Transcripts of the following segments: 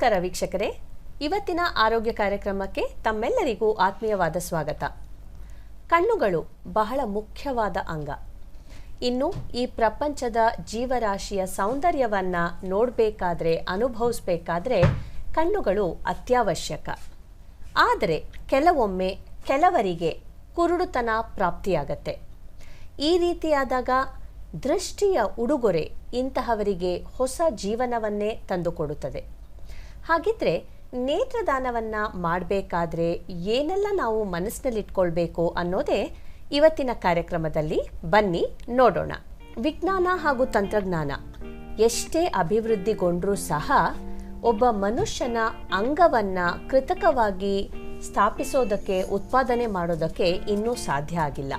ನಮಸ್ಕಾರ ವೀಕ್ಷಕರೇ. ಇವತ್ತಿನ ಆರೋಗ್ಯ ಕಾರ್ಯಕ್ರಮಕ್ಕೆ ತಮ್ಮೆಲ್ಲರಿಗೂ ಆತ್ಮೀಯವಾದ ಸ್ವಾಗತ. ಕಣ್ಣುಗಳು ಬಹಳ ಮುಖ್ಯವಾದ ಅಂಗ. ಇನ್ನು ಈ ಪ್ರಪಂಚದ ಜೀವರಾಶಿಯ ಸೌಂದರ್ಯವನ್ನ ನೋಡಬೇಕಾದ್ರೆ, ಅನುಭವಿಸಬೇಕಾದ್ರೆ ಕಣ್ಣುಗಳು ಅತ್ಯವಶ್ಯಕ. ಆದರೆ ಕೆಲವೊಮ್ಮೆ ಕೆಲವರಿಗೆ ಕುರುಡುತನ ಪ್ರಾಪ್ತಿಯಾಗತ್ತೆ. ಈ ರೀತಿಯಾದಾಗ ದೃಷ್ಟಿಯ ಉಡುಗೊರೆ ಇಂತಹವರಿಗೆ ಹೊಸ ಜೀವನವನ್ನೇ ತಂದುಕೊಡುತ್ತದೆ. ಹಾಗಿದ್ರೆ ನೇತ್ರದಾನವನ್ನ ಮಾಡಬೇಕಾದ್ರೆ ಏನೆಲ್ಲ ನಾವು ಮನಸ್ಸಿನಲ್ಲಿಟ್ಕೊಳ್ಬೇಕು ಅನ್ನೋದೇ ಇವತ್ತಿನ ಕಾರ್ಯಕ್ರಮದಲ್ಲಿ. ಬನ್ನಿ ನೋಡೋಣ. ವಿಜ್ಞಾನ ಹಾಗೂ ತಂತ್ರಜ್ಞಾನ. ಎಷ್ಟೇ ಅಭಿವೃದ್ಧಿಗೊಂಡರೂ ಸಹ ಒಬ್ಬ ಮನುಷ್ಯನ ಅಂಗವನ್ನ ಕೃತಕವಾಗಿ ಸ್ಥಾಪಿಸೋದಕ್ಕೆ, ಉತ್ಪಾದನೆ ಮಾಡೋದಕ್ಕೆ ಇನ್ನೂ ಸಾಧ್ಯ ಆಗಿಲ್ಲ.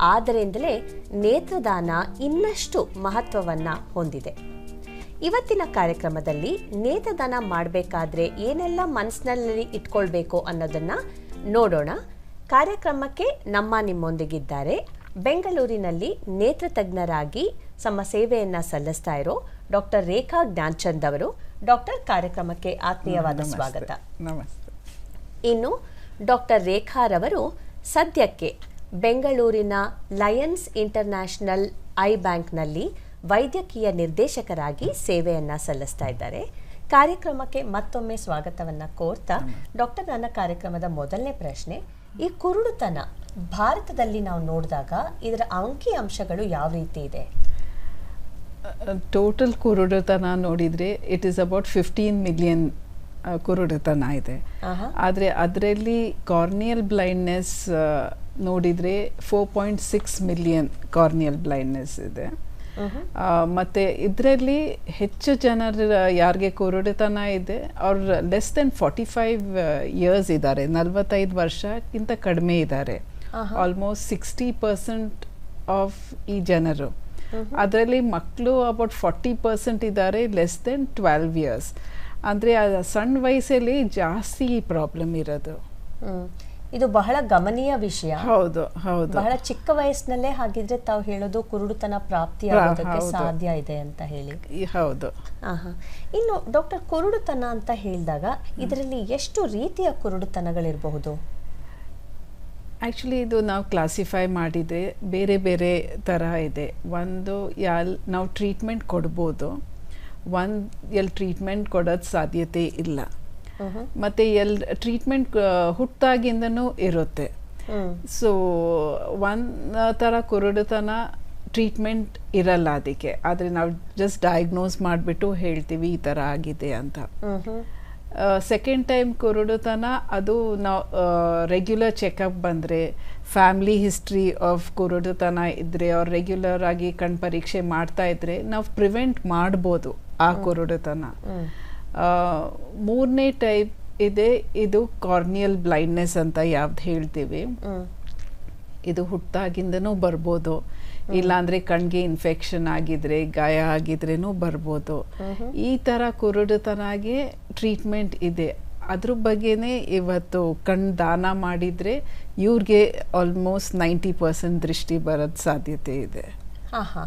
ಆದ್ದರಿಂದಲೇ ನೇತ್ರದಾನ ಇನ್ನಷ್ಟು ಮಹತ್ವವನ್ನ ಹೊಂದಿದೆ. ಇವತ್ತಿನ ಕಾರ್ಯಕ್ರಮದಲ್ಲಿ ನೇತದಾನ ಮಾಡಬೇಕಾದ್ರೆ ಏನೆಲ್ಲ ಮನಸ್ಸಿನಲ್ಲಿ ಇಟ್ಕೊಳ್ಬೇಕು ಅನ್ನೋದನ್ನ ನೋಡೋಣ. ಕಾರ್ಯಕ್ರಮಕ್ಕೆ ನಮ್ಮ ನಿಮ್ಮೊಂದಿಗಿದ್ದಾರೆ. ಬೆಂಗಳೂರಿನಲ್ಲಿ ನೇತ್ರ ತಜ್ಞರಾಗಿ ತಮ್ಮ ಸೇವೆಯನ್ನ ಸಲ್ಲಿಸ್ತಾ ಇರೋ ಡಾಕ್ಟರ್ ರೇಖಾ ಜ್ಞಾನ್ಚಂದ್ ಅವರು. ಡಾಕ್ಟರ್ ಕಾರ್ಯಕ್ರಮಕ್ಕೆ ಆತ್ಮೀಯವಾದ ಸ್ವಾಗತ. ನಮಸ್ತೆ. ಇನ್ನು ಡಾಕ್ಟರ್ ರೇಖಾರವರು ಸದ್ಯಕ್ಕೆ ಬೆಂಗಳೂರಿನ ಲಯನ್ಸ್ ಇಂಟರ್ನ್ಯಾಷನಲ್ ಐ ಬ್ಯಾಂಕ್ನಲ್ಲಿ ವೈದ್ಯಕೀಯ ನಿರ್ದೇಶಕರಾಗಿ ಸೇವೆಯನ್ನು ಸಲ್ಲಿಸ್ತಾ ಇದ್ದಾರೆ. ಕಾರ್ಯಕ್ರಮಕ್ಕೆ ಮತ್ತೊಮ್ಮೆ ಸ್ವಾಗತವನ್ನ ಕೋರ್ತಾ ಡಾಕ್ಟರ್ ನನ್ನ ಕಾರ್ಯಕ್ರಮದ ಮೊದಲನೇ ಪ್ರಶ್ನೆ ಈ ಕುರುಡುತನ ಭಾರತದಲ್ಲಿ ನಾವು ನೋಡಿದಾಗ ಇದರ ಅಂಕಿ ಅಂಶಗಳು ಯಾವ ರೀತಿ ಇದೆ? ಟೋಟಲ್ ಕುರುಡುತನ ನೋಡಿದರೆ it is about fifteen million ಕುರುಡುತನ ಇದೆ. ಆದರೆ ಅದರಲ್ಲಿ ಕಾರ್ನಿಯಲ್ ಬ್ಲೈಂಡ್ನೆಸ್ ನೋಡಿದರೆ four point six million corneal blindness ಇದೆ. ಮತ್ತೆ ಇದರಲ್ಲಿ ಹೆಚ್ಚು ಜನರ ಯಾರಿಗೆ ಕುರುಡುತನ ಇದೆ ಅವ್ರು less than forty five years ಇದ್ದಾರೆ. ನಲವತ್ತೈದು ವರ್ಷಕ್ಕಿಂತ ಕಡಿಮೆ ಇದ್ದಾರೆ. ಆಲ್ಮೋಸ್ಟ್ ಸಿಕ್ಸ್ಟಿ ಪರ್ಸೆಂಟ್ ಆಫ್ ಈ ಜನರು. ಅದರಲ್ಲಿ ಮಕ್ಕಳು ಅಬೌಟ್ ಫಾರ್ಟಿ ಪರ್ಸೆಂಟ್ ಇದ್ದಾರೆ ಲೆಸ್ ದೆನ್ ಟ್ವೆಲ್ವ್ ಇಯರ್ಸ್ ಅಂದರೆ ಸಣ್ಣ ವಯಸ್ಸಲ್ಲಿ ಜಾಸ್ತಿ ಪ್ರಾಬ್ಲಮ್ ಇರೋದು. ಇದು ಬಹಳ ಗಮನೀಯ ವಿಷಯ. ಹೌದು ಹೌದು. ಬಹಳ ಚಿಕ್ಕ ವಯಸ್ಸಿನಲ್ಲೇ ಹಾಗಿದ್ರೆ ತಾವು ಹೇಳೋದು ಕುರುಡುತನ ಪ್ರಾಪ್ತಿ ಆಗೋದಕ್ಕೆ ಸಾಧ್ಯ ಇದೆ ಅಂತ ಹೇಳಿ. ಹೌದು. ಆಹಾ. ಇನ್ನು ಡಾಕ್ಟರ್ ಕುರುಡುತನ ಅಂತ ಹೇಳಿದಾಗ ಇದರಲ್ಲಿ ಎಷ್ಟು ರೀತಿಯ ಕುರುಡುತನಗಳಿರಬಹುದು? ಆ್ಯಕ್ಚುಲಿ ಇದು ನಾವು ಕ್ಲಾಸಿಫೈ ಮಾಡಿದರೆ ಬೇರೆ ಬೇರೆ ಥರ ಇದೆ. ಒಂದು ಯಾಲ್ ನಾವು ಟ್ರೀಟ್ಮೆಂಟ್ ಕೊಡ್ಬೋದು. ಒಂದು ಎಲ್ಲಿ ಟ್ರೀಟ್ಮೆಂಟ್ ಕೊಡೋದು ಸಾಧ್ಯತೆ ಇಲ್ಲ. ಮತ್ತು ಎಲ್ ಟ್ರೀಟ್ಮೆಂಟ್ ಹುಟ್ಟಾಗಿಂದನೂ ಇರುತ್ತೆ. ಸೊ ಒಂದು ಥರ ಕುರುಡುತನ ಟ್ರೀಟ್ಮೆಂಟ್ ಇರಲ್ಲ ಅದಕ್ಕೆ. ಆದರೆ ನಾವು ಜಸ್ಟ್ ಡಯಾಗ್ನೋಸ್ ಮಾಡಿಬಿಟ್ಟು ಹೇಳ್ತೀವಿ ಈ ಥರ ಆಗಿದೆ ಅಂತ. ಸೆಕೆಂಡ್ ಟೈಮ್ ಕುರುಡುತನ ಅದು ನಾವು ರೆಗ್ಯುಲರ್ ಚೆಕಪ್ ಬಂದರೆ ಫ್ಯಾಮಿಲಿ ಹಿಸ್ಟ್ರಿ ಆಫ್ ಕುರುಡುತನ ಇದ್ದರೆ ಅವ್ರು ರೆಗ್ಯುಲರ್ ಆಗಿ ಕಣ್ ಪರೀಕ್ಷೆ ಮಾಡ್ತಾ ಇದ್ರೆ ನಾವು ಪ್ರಿವೆಂಟ್ ಮಾಡ್ಬೋದು ಆ ಕುರುಡುತನ. ಮೂರನೇ ಟೈಪ್ ಇದೆ ಇದು ಕಾರ್ನಿಯಲ್ ಬ್ಲೈಂಡ್ನೆಸ್ ಅಂತ ಯಾವ್ದು ಹೇಳ್ತೀವಿ. ಇದು ಹುಟ್ಟಾಗಿಂದನೂ ಬರ್ಬೋದು. ಇಲ್ಲಾಂದ್ರೆ ಕಣ್ಗೆ ಇನ್ಫೆಕ್ಷನ್ ಆಗಿದ್ರೆ ಗಾಯ ಆಗಿದ್ರೇನೂ ಬರ್ಬೋದು. ಈ ಥರ ಕುರುಡುತನಾಗೆ ಟ್ರೀಟ್ಮೆಂಟ್ ಇದೆ. ಅದ್ರ ಬಗ್ಗೆನೇ ಇವತ್ತು ಕಣ್ಣು ದಾನ ಮಾಡಿದರೆ ಇವ್ರಿಗೆ ಆಲ್ಮೋಸ್ಟ್ ನೈಂಟಿ ಪರ್ಸೆಂಟ್ ದೃಷ್ಟಿ ಬರೋದು ಸಾಧ್ಯತೆ ಇದೆ. ಹಾಂ ಹಾ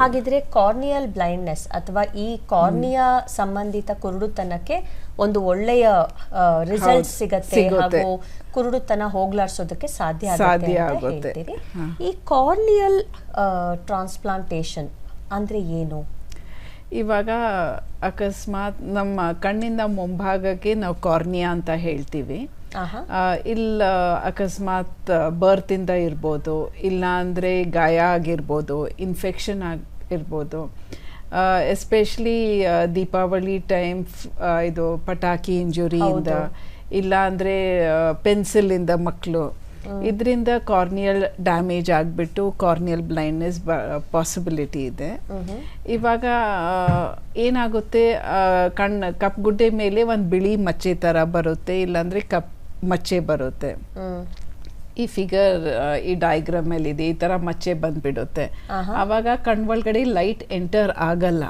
ಹಾಗಿದ್ರೆ ಕಾರ್ನಿಯಲ್ ಬ್ಲೈಂಡ್ನೆಸ್ ಅಥವಾ ಈ ಕಾರ್ನಿಯಾ ಸಂಬಂಧಿತ ಕುರುಡುತನಕ್ಕೆ ಒಂದು ಒಳ್ಳೆಯ ರಿಸಲ್ಟ್ ಸಿಗತ್ತೆ. ಹಾಗೂ ಕುರುಡುತನ ಹೋಗ್ಲಾಡ್ಸೋದಕ್ಕೆ ಸಾಧ್ಯ ಆಗುತ್ತೆ. ಈ ಕಾರ್ನಿಯಲ್ ಟ್ರಾನ್ಸ್ಪ್ಲಾಂಟೇಶನ್ ಅಂದ್ರೆ ಏನು? ಇವಾಗ ಅಕಸ್ಮಾತ್ ನಮ್ಮ ಕಣ್ಣಿಂದ ಮುಂಭಾಗಕ್ಕೆ ನಾವು ಕಾರ್ನಿಯಾ ಅಂತ ಹೇಳ್ತೀವಿ. ಇಲ್ಲ ಅಕಸ್ಮಾತ್ ಬರ್ತಿಂದ ಇರ್ಬೋದು ಇಲ್ಲ ಅಂದರೆ ಗಾಯ ಆಗಿರ್ಬೋದು ಇನ್ಫೆಕ್ಷನ್ ಆಗಿರ್ಬೋದು. ಎಸ್ಪೆಷಲಿ ದೀಪಾವಳಿ ಟೈಮ್ ಇದು ಪಟಾಕಿ ಇಂಜುರಿಯಿಂದ ಇಲ್ಲ ಅಂದರೆ ಪೆನ್ಸಿಲಿಂದ ಮಕ್ಕಳು ಇದರಿಂದ ಕಾರ್ನಿಯಲ್ ಡ್ಯಾಮೇಜ್ ಆಗಿಬಿಟ್ಟು ಕಾರ್ನಿಯಲ್ ಬ್ಲೈಂಡ್ನೆಸ್ ಪಾಸಿಬಿಲಿಟಿ ಇದೆ. ಇವಾಗ ಏನಾಗುತ್ತೆ ಕಣ್ಣು ಕಪ್ಪುಗುಡ್ಡೆ ಮೇಲೆ ಒಂದು ಬಿಳಿ ಮಚ್ಚೆ ಥರ ಬರುತ್ತೆ ಇಲ್ಲಾಂದರೆ ಕಪ್ ಮಚ್ಚೆ ಬರುತ್ತೆ. ಈ ಫಿಗರ್ ಈ ಡಯಾಗ್ರಾಮ್ ಇದೆ ಈ ತರ ಮಚ್ಚೆ ಬಂದ್ಬಿಡುತ್ತೆ. ಅವಾಗ ಆವಾಗ ಕಣ್ಣೊಳಗಡೆ ಲೈಟ್ ಎಂಟರ್ ಆಗಲ್ಲ.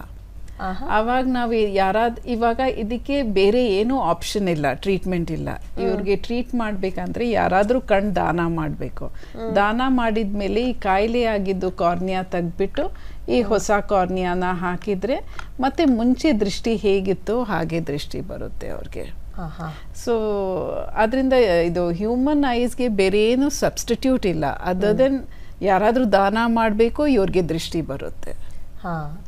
ಅವಾಗ ನಾವು ಯಾರಾದ್ ಇವಾಗ ಇದಕ್ಕೆ ಬೇರೆ ಏನೂ ಆಪ್ಷನ್ ಇಲ್ಲ ಟ್ರೀಟ್ಮೆಂಟ್ ಇಲ್ಲ. ಇವ್ರಿಗೆ ಟ್ರೀಟ್ ಮಾಡ್ಬೇಕಂದ್ರೆ ಯಾರಾದ್ರೂ ಕಣ್ ದಾನ ಮಾಡಬೇಕು. ದಾನ ಮಾಡಿದ್ಮೇಲೆ ಈ ಕಾಯಿಲೆ ಆಗಿದ್ದು ಕಾರ್ನಿಯಾ ತೆಗ್ದ್ಬಿಟ್ಟು ಈ ಹೊಸ ಕಾರ್ನಿಯಾನ ಹಾಕಿದ್ರೆ ಮತ್ತೆ ಮುಂಚೆ ದೃಷ್ಟಿ ಹೇಗಿತ್ತು ಹಾಗೆ ದೃಷ್ಟಿ ಬರುತ್ತೆ ಅವ್ರಿಗೆ. ಸೊ ಅದರಿಂದ ಇದು ಹ್ಯೂಮನ್ ಐಸ್ಗೆ ಬೇರೆ ಏನು ಸಬ್ಸ್ಟಿಟ್ಯೂಟ್ ಇಲ್ಲ. ಅದರ್ ದೆನ್ ಯಾರಾದರೂ ದಾನ ಮಾಡಬೇಕು ಇವ್ರಿಗೆ ದೃಷ್ಟಿ ಬರುತ್ತೆ. ಹಾಂ.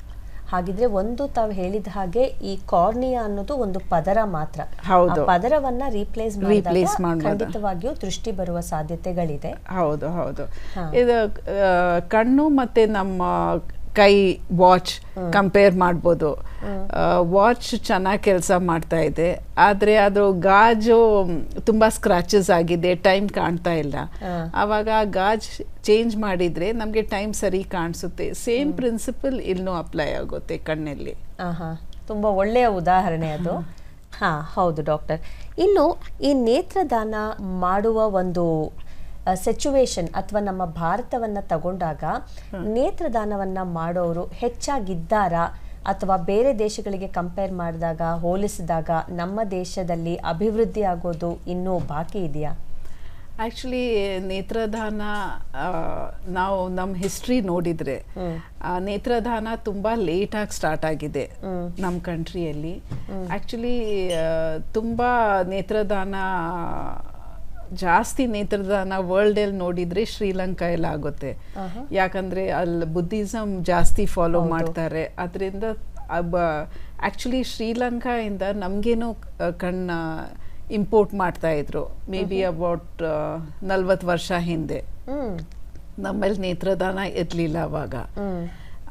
ಹಾಗಿದ್ರೆ ಒಂದು ತಾವು ಹೇಳಿದ ಹಾಗೆ ಈ ಕಾರ್ನಿಯಾ ಅನ್ನೋದು ಒಂದು ಪದರ ಮಾತ್ರ. ಹೌದು. ಪದರವನ್ನ ರೀಪ್ಲೇಸ್ ರೀಪ್ಲೇಸ್. ಖಂಡಿತವಾಗಿಯೂ ದೃಷ್ಟಿ ಬರುವ ಸಾಧ್ಯತೆಗಳಿದೆ. ಹೌದು ಹೌದು. ಇದು ಕಣ್ಣು ಮತ್ತೆ ನಮ್ಮ ಕೈ ವಾಚ್ ಕಂಪೇರ್ ಮಾಡ್ಬೋದು. ವಾಚ್ ಚೆನ್ನಾಗಿ ಕೆಲಸ ಮಾಡ್ತಾ ಇದೆ. ಆದರೆ ಅದು ಗಾಜು ತುಂಬ ಸ್ಕ್ರಾಚಸ್ ಆಗಿದೆ ಟೈಮ್ ಕಾಣ್ತಾ ಇಲ್ಲ. ಆವಾಗ ಆ ಗಾಜ್ ಚೇಂಜ್ ಮಾಡಿದರೆ ನಮಗೆ ಟೈಮ್ ಸರಿ ಕಾಣಿಸುತ್ತೆ. ಸೇಮ್ ಪ್ರಿನ್ಸಿಪಲ್ ಇಲ್ಲೂ ಅಪ್ಲೈ ಆಗುತ್ತೆ ಕಣ್ಣಲ್ಲಿ. ತುಂಬಾ ಒಳ್ಳೆಯ ಉದಾಹರಣೆ ಅದು. ಹಾ ಹೌದು ಡಾಕ್ಟರ್. ಇನ್ನು ಈ ನೇತ್ರದಾನ ಮಾಡುವ ಒಂದು ಸಿಚುವೇಶನ್ ಅಥವಾ ನಮ್ಮ ಭಾರತವನ್ನ ತಗೊಂಡಾಗ ನೇತ್ರದಾನವನ್ನ ಮಾಡೋರು ಹೆಚ್ಚಾಗಿದ್ದಾರಾ ಅಥವಾ ಬೇರೆ ದೇಶಗಳಿಗೆ ಕಂಪೇರ್ ಮಾಡಿದಾಗ ಹೋಲಿಸಿದಾಗ ನಮ್ಮ ದೇಶದಲ್ಲಿ ಅಭಿವೃದ್ಧಿ ಆಗೋದು ಇನ್ನೂ ಬಾಕಿ ಇದೆಯಾ? ಆ್ಯಕ್ಚುಲಿ ನೇತ್ರದಾನ ನಾವು ನಮ್ಮ ಹಿಸ್ಟ್ರಿ ನೋಡಿದರೆ ನೇತ್ರದಾನ ತುಂಬ ಲೇಟಾಗಿ ಸ್ಟಾರ್ಟ್ ಆಗಿದೆ ನಮ್ಮ ಕಂಟ್ರಿಯಲ್ಲಿ ಆ್ಯಕ್ಚುಲಿ ತುಂಬ ನೇತ್ರದಾನ ಜಾಸ್ತಿ ನೇತೃದಾನ ವರ್ಲ್ಡ್ ಅಲ್ಲಿ ನೋಡಿದ್ರೆ ಶ್ರೀಲಂಕಾ ಎಲ್ಲ ಆಗುತ್ತೆ. ಯಾಕಂದ್ರೆ ಅಲ್ಲಿ ಬುದ್ಧಿಸಮ್ ಜಾಸ್ತಿ ಫಾಲೋ ಮಾಡ್ತಾರೆ. ಅದರಿಂದ ಆಕ್ಚುಲಿ ಶ್ರೀಲಂಕಾ ಇಂದ ನಮ್ಗೇನು ಕಣ್ಣ ಇಂಪೋರ್ಟ್ ಮಾಡ್ತಾ ಇದ್ರು. ಮೇ ಬಿ ಅಬೌಟ್ ನಲ್ವತ್ತು ವರ್ಷ ಹಿಂದೆ. ನಮ್ಮಲ್ಲಿ ನೇತ್ರದಾನ ಇರಲಿಲ್ಲ ಅವಾಗ.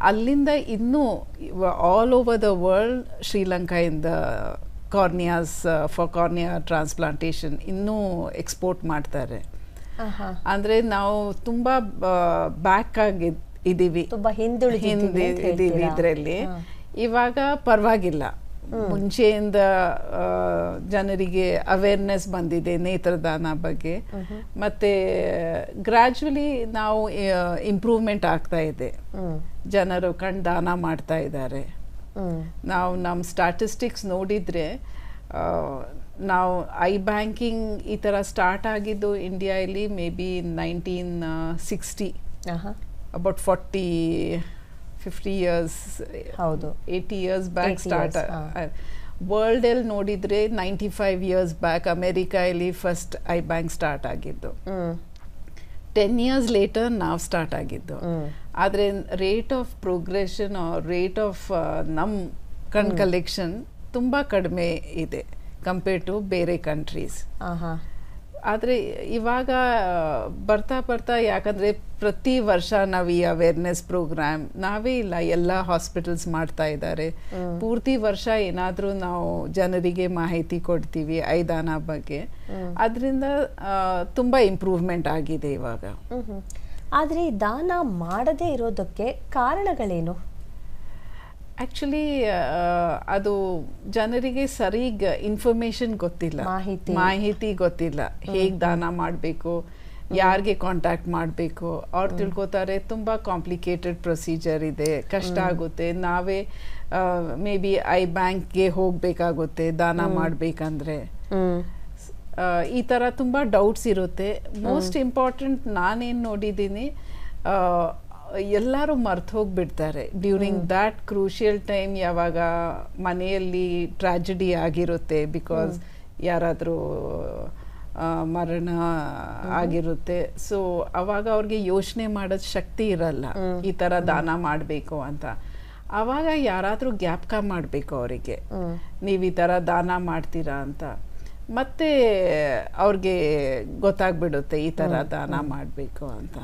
ಅಲ್ಲಿಂದ ಇನ್ನೂ ಆಲ್ ಓವರ್ ದ ವರ್ಲ್ಡ್ ಶ್ರೀಲಂಕಾಯಿಂದ ಕಾರ್ನಿಯಾಸ್ ಫಾರ್ ಕಾರ್ನಿಯಾ ಟ್ರಾನ್ಸ್ಪ್ಲಾಂಟೇಷನ್ ಇನ್ನೂ ಎಕ್ಸ್ಪೋರ್ಟ್ ಮಾಡ್ತಾರೆ. ಅಂದರೆ ನಾವು ತುಂಬ ಬ್ಯಾಕ್ ಆಗಿ ಇದ್ದೀವಿ ಹಿಂದೆ ಇದ್ದೀವಿ ಇದರಲ್ಲಿ. ಇವಾಗ ಪರವಾಗಿಲ್ಲ. ಮುಂಚೆಯಿಂದ ಜನರಿಗೆ ಅವೇರ್ನೆಸ್ ಬಂದಿದೆ ನೇತ್ರದಾನ ಬಗ್ಗೆ. ಮತ್ತೆ ಗ್ರ್ಯಾಜುವಲಿ ನಾವು ಇಂಪ್ರೂವ್ಮೆಂಟ್ ಆಗ್ತಾ ಇದೆ. ಜನರು ಕಣ್ ದಾನ ಮಾಡ್ತಾ ಇದ್ದಾರೆ. ನಾವು ನಮ್ಮ ಸ್ಟಾಟಿಸ್ಟಿಕ್ಸ್ ನೋಡಿದರೆ ನಾವು ಐ ಬ್ಯಾಂಕಿಂಗ್ ಈ ಥರ ಸ್ಟಾರ್ಟ್ ಆಗಿದ್ದು ಇಂಡಿಯಾದಲ್ಲಿ maybe nineteen sixty about forty fifty years ಹೌದು. Eighty years back start. ವರ್ಲ್ಡಲ್ಲಿ ನೋಡಿದರೆ ನೈಂಟಿ ಫೈವ್ ಇಯರ್ಸ್ ಬ್ಯಾಕ್ ಅಮೇರಿಕಾಯಲ್ಲಿ ಫಸ್ಟ್ ಐ ಬ್ಯಾಂಕ್ ಸ್ಟಾರ್ಟ್ ಆಗಿದ್ದು. ಟೆನ್ ಇಯರ್ಸ್ ಲೇಟರ್ ನಾವು ಸ್ಟಾರ್ಟ್ ಆಗಿದ್ದು. ಆದರೆ rate of progression rate of ನಮ್ಮ ಕಣ್ ಕಲೆಕ್ಷನ್ ತುಂಬ ಕಡಿಮೆ ಇದೆ ಕಂಪೇರ್ ಟು ಬೇರೆ ಕಂಟ್ರೀಸ್ ಆದರೆ ಇವಾಗ ಬರ್ತಾ ಬರ್ತಾ ಯಾಕಂದರೆ ಪ್ರತಿ ವರ್ಷ ನಾವು ಈ ಅವೇರ್ನೆಸ್ ಪ್ರೋಗ್ರಾಮ್ ನಾವೇ ಇಲ್ಲ ಎಲ್ಲ ಹಾಸ್ಪಿಟಲ್ಸ್ ಮಾಡ್ತಾ ಇದ್ದಾರೆ ಪೂರ್ತಿ ವರ್ಷ ಏನಾದರೂ ನಾವು ಜನರಿಗೆ ಮಾಹಿತಿ ಕೊಡ್ತೀವಿ ಐದಾನ ಬಗ್ಗೆ. ಅದರಿಂದ ತುಂಬ ಇಂಪ್ರೂವ್ಮೆಂಟ್ ಆಗಿದೆ ಇವಾಗ. ಆದ್ರೆ ದಾನ ಮಾಡದೇ ಇರೋದಕ್ಕೆ ಕಾರಣಗಳೇನು? ಆಕ್ಚುಲಿ ಅದು ಜನರಿಗೆ ಸರಿಗ ಇನ್ಫಾರ್ಮೇಶನ್ ಗೊತ್ತಿಲ್ಲ. ಮಾಹಿತಿ. ಮಾಹಿತಿ ಗೊತ್ತಿಲ್ಲ. ಹೇಗೆ ದಾನ ಮಾಡಬೇಕು ಯಾರಿಗೆ ಕಾಂಟ್ಯಾಕ್ಟ್ ಮಾಡಬೇಕು ಅವ್ರು ತಿಳ್ಕೊತಾರೆ ತುಂಬ ಕಾಂಪ್ಲಿಕೇಟೆಡ್ ಪ್ರೊಸೀಜರ್ ಇದೆ ಕಷ್ಟ ಆಗುತ್ತೆ. ನಾವೇ ಮೇ ಬಿ ಐ ಬ್ಯಾಂಕ್ಗೆ ಹೋಗಬೇಕಾಗುತ್ತೆ ದಾನ ಮಾಡಬೇಕಂದ್ರೆ. ಈ ಥರ ತುಂಬ ಡೌಟ್ಸ್ ಇರುತ್ತೆ. ಮೋಸ್ಟ್ ಇಂಪಾರ್ಟೆಂಟ್ ನಾನೇನು ನೋಡಿದ್ದೀನಿ ಎಲ್ಲರೂ ಮರ್ತು ಹೋಗ್ಬಿಡ್ತಾರೆ. ಡ್ಯೂರಿಂಗ್ ದ್ಯಾಟ್ ಕ್ರೂಷಿಯಲ್ ಟೈಮ್ ಯಾವಾಗ ಮನೆಯಲ್ಲಿ ಟ್ರಾಜಿಡಿ ಆಗಿರುತ್ತೆ ಬಿಕಾಸ್ ಯಾರಾದರೂ ಮರಣ ಆಗಿರುತ್ತೆ. ಸೊ ಅವಾಗ ಅವ್ರಿಗೆ ಯೋಚನೆ ಮಾಡೋದ್ ಶಕ್ತಿ ಇರಲ್ಲ. ಈ ಥರ ದಾನ ಮಾಡಬೇಕು ಅಂತ. ಅವಾಗ ಯಾರಾದರೂ ಜ್ಞಾಪಕ ಮಾಡಬೇಕು ಅವರಿಗೆ. ನೀವು ಈ ಥರ ದಾನ ಮಾಡ್ತೀರಾ ಅಂತ. ಮತ್ತೆ ಅವ್ರಿಗೆ ಗೊತ್ತಾಗ್ಬಿಡುತ್ತೆ ಈ ಥರ ದಾನ ಮಾಡಬೇಕು ಅಂತ.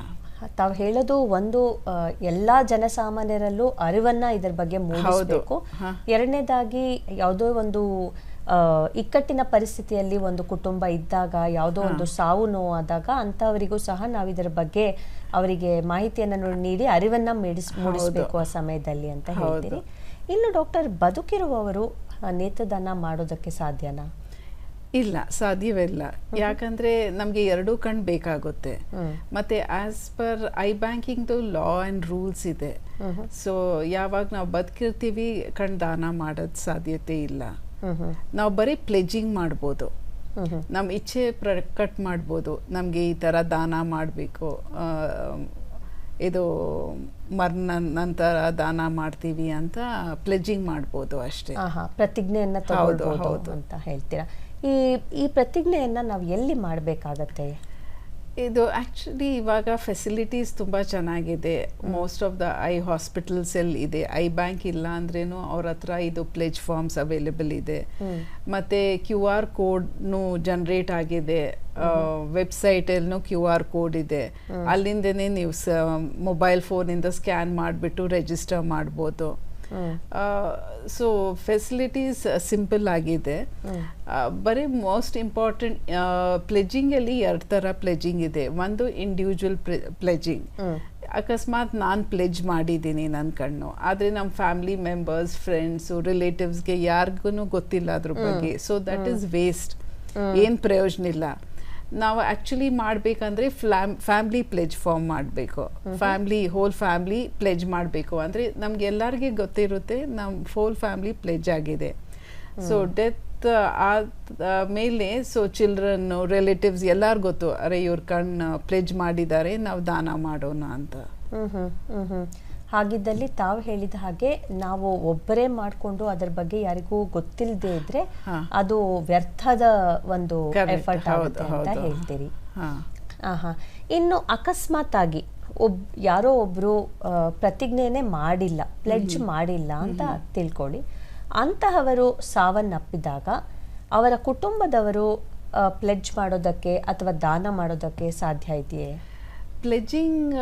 ತಾವು ಹೇಳೋದು ಒಂದು ಎಲ್ಲಾ ಜನಸಾಮಾನ್ಯರಲ್ಲೂ ಅರಿವನ್ನ ಇದರ ಬಗ್ಗೆ ಮೂಡಿಸಬೇಕು. ಎರಡನೇದಾಗಿ ಯಾವುದೋ ಒಂದು ಇಕ್ಕಟ್ಟಿನ ಪರಿಸ್ಥಿತಿಯಲ್ಲಿ ಒಂದು ಕುಟುಂಬ ಇದ್ದಾಗ ಯಾವುದೋ ಒಂದು ಸಾವು ನೋವಾದಾಗ ಅಂತವರಿಗೂ ಸಹ ನಾವು ಇದರ ಬಗ್ಗೆ ಅವರಿಗೆ ಮಾಹಿತಿಯನ್ನು ನೀಡಿ ಅರಿವನ್ನ ಮೇಡಿಸ್ ಮೂಡಿಸಬೇಕು ಆ ಸಮಯದಲ್ಲಿ ಅಂತ ಹೇಳ್ತೀನಿ ಹೇಳ್ತೀರಿ ಇನ್ನು ಡಾಕ್ಟರ್ ಬದುಕಿರುವವರು ನೇತ್ರದಾನ ಮಾಡೋದಕ್ಕೆ ಸಾಧ್ಯನಾ? ಇಲ್ಲ ಸಾಧ್ಯವಿಲ್ಲ. ಯಾಕಂದ್ರೆ ನಮಗೆ ಎರಡೂ ಕಣ್ ಬೇಕಾಗುತ್ತೆ. ಮತ್ತೆ ಆಸ್ ಪರ್ ಐ ಬ್ಯಾಂಕಿಂಗ್ದು ಲಾ ಅಂಡ್ ರೂಲ್ಸ್ ಇದೆ. ಸೊ ಯಾವಾಗ ನಾವು ಬದುಕಿರ್ತೀವಿ ಕಣ್ ದಾನ ಮಾಡೋದು ಸಾಧ್ಯತೆ ಇಲ್ಲ. ನಾವು ಬರೀ ಪ್ಲೆಜಿಂಗ್ ಮಾಡ್ಬೋದು. ನಮ್ಮ ಇಚ್ಛೆ ಪ್ರಕಟ್ ಮಾಡ್ಬೋದು. ನಮಗೆ ಈ ಥರ ದಾನ ಮಾಡಬೇಕು. ಇದು ಮರ್ನ ನಂತರ ದಾನ ಮಾಡ್ತೀವಿ ಅಂತ ಪ್ಲೆಜಿಂಗ್ ಮಾಡ್ಬೋದು ಅಷ್ಟೇ. ಪ್ರತಿಜ್ಞೆಯನ್ನು ಪ್ರತಿಜ್ಞೆಯನ್ನ ಹೌದು, ಹೌದು. ಅಂತ ಹೇಳ್ತೀರಾ? ಈ ಈ ಪ್ರತಿಜ್ಞೆಯನ್ನು ನಾವು ಎಲ್ಲಿ ಮಾಡಬೇಕಾಗತ್ತೆ? ಇದು ಆ್ಯಕ್ಚುಲಿ ಇವಾಗ ಫೆಸಿಲಿಟೀಸ್ ತುಂಬ ಚೆನ್ನಾಗಿದೆ. Most of the eye hospitals ಎಲ್ಲಿ ಇದೆ. ಐ ಬ್ಯಾಂಕ್ ಇಲ್ಲ ಅಂದ್ರೇನು ಅವ್ರ ಹತ್ರ ಇದು ಪ್ಲೇಜ್ ಫಾರ್ಮ್ಸ್ ಅವೈಲೇಬಲ್ ಇದೆ. ಮತ್ತು ಕ್ಯೂ ಆರ್ ಕೋಡ್ನು ಜನ್ರೇಟ್ ಆಗಿದೆ. ವೆಬ್ಸೈಟಲ್ಲೂ ಕ್ಯೂ ಆರ್ ಕೋಡ್ ಇದೆ. ಅಲ್ಲಿಂದನೇ ನೀವು ಸ ಮೊಬೈಲ್ ಫೋನಿಂದ ಸ್ಕ್ಯಾನ್ ಮಾಡಿಬಿಟ್ಟು ರಿಜಿಸ್ಟರ್ ಮಾಡ್ಬೋದು. ಸೊ ಫೆಸಿಲಿಟೀಸ್ ಸಿಂಪಲ್ ಆಗಿದೆ. ಬರೀ ಮೋಸ್ಟ್ ಇಂಪಾರ್ಟೆಂಟ್ ಪ್ಲೆಜಿಂಗಲ್ಲಿ ಎರಡು ಥರ ಪ್ಲೆಜಿಂಗ್ ಇದೆ. ಒಂದು ಇಂಡಿವಿಜುವಲ್ ಪ್ಲೆಜಿಂಗ್ ಅಕಸ್ಮಾತ್ ನಾನು ಪ್ಲೆಜ್ ಮಾಡಿದ್ದೀನಿ ನನ್ನ ಕಣ್ಣು. ಆದರೆ ನಮ್ಮ ಫ್ಯಾಮಿಲಿ ಮೆಂಬರ್ಸ್ ಫ್ರೆಂಡ್ಸು ರಿಲೇಟಿವ್ಸ್ಗೆ ಯಾರಿಗೂ ಗೊತ್ತಿಲ್ಲ ಅದ್ರ ಬಗ್ಗೆ. ಸೊ ದಟ್ ಈಸ್ ವೇಸ್ಟ್ ಏನು ಪ್ರಯೋಜನ ಇಲ್ಲ. ನಾವು ಆ್ಯಕ್ಚುಲಿ ಮಾಡಬೇಕಂದ್ರೆ ಫ್ಲಾಮ್ ಫ್ಯಾಮ್ಲಿ ಪ್ಲೆಜ್ ಫಾರ್ಮ್ ಮಾಡಬೇಕು. ಫ್ಯಾಮ್ಲಿ ಹೋಲ್ ಫ್ಯಾಮ್ಲಿ ಪ್ಲೆಜ್ ಮಾಡಬೇಕು. ಅಂದರೆ ನಮ್ಗೆ ಎಲ್ಲರಿಗೆ ಗೊತ್ತಿರುತ್ತೆ ನಮ್ಮ ಹೋಲ್ ಫ್ಯಾಮ್ಲಿ ಪ್ಲೆಜ್ ಆಗಿದೆ. ಸೊ ಡೆತ್ ಆದ ಮೇಲೆ ಸೊ ಚಿಲ್ಡ್ರನ್ನು ರಿಲೇಟಿವ್ಸ್ ಎಲ್ಲರಿಗೂ ಗೊತ್ತು. ಅರೆ ಇವ್ರ ಕಣ್ಣು ಪ್ಲೆಜ್ ಮಾಡಿದ್ದಾರೆ ನಾವು ದಾನ ಮಾಡೋಣ ಅಂತ. ಹಾಗಿದ್ದಲ್ಲಿ ತಾವು ಹೇಳಿದ ಹಾಗೆ ನಾವು ಒಬ್ಬರೇ ಮಾಡಿಕೊಂಡು ಅದರ ಬಗ್ಗೆ ಯಾರಿಗೂ ಗೊತ್ತಿಲ್ಲದೆ ಇದ್ರೆ ಅದು ವ್ಯರ್ಥದ ಒಂದು ಎಫರ್ಟ್ ಆಗುತ್ತೆ ಅಂತ ಹೇಳ್ತೀರಿ. ಆಹಾ. ಇನ್ನು ಅಕಸ್ಮಾತ್ ಆಗಿ ಒಬ್ ಯಾರೋ ಒಬ್ರು ಪ್ರತಿಜ್ಞೆನೆ ಪ್ರತಿಜ್ಞೆನೇ ಮಾಡಿಲ್ಲ ಪ್ಲೆಡ್ಜ್ ಮಾಡಿಲ್ಲ ಅಂತ ತಿಳ್ಕೊಳ್ಳಿ. ಅಂತಹವರು ಸಾವನ್ನಪ್ಪಿದಾಗ ಅವರ ಕುಟುಂಬದವರು ಪ್ಲೆಡ್ಜ್ ಮಾಡೋದಕ್ಕೆ ಅಥವಾ ದಾನ ಮಾಡೋದಕ್ಕೆ ಸಾಧ್ಯ ಇದೆಯೇ? ಪ್ಲೆಜಿಂಗ್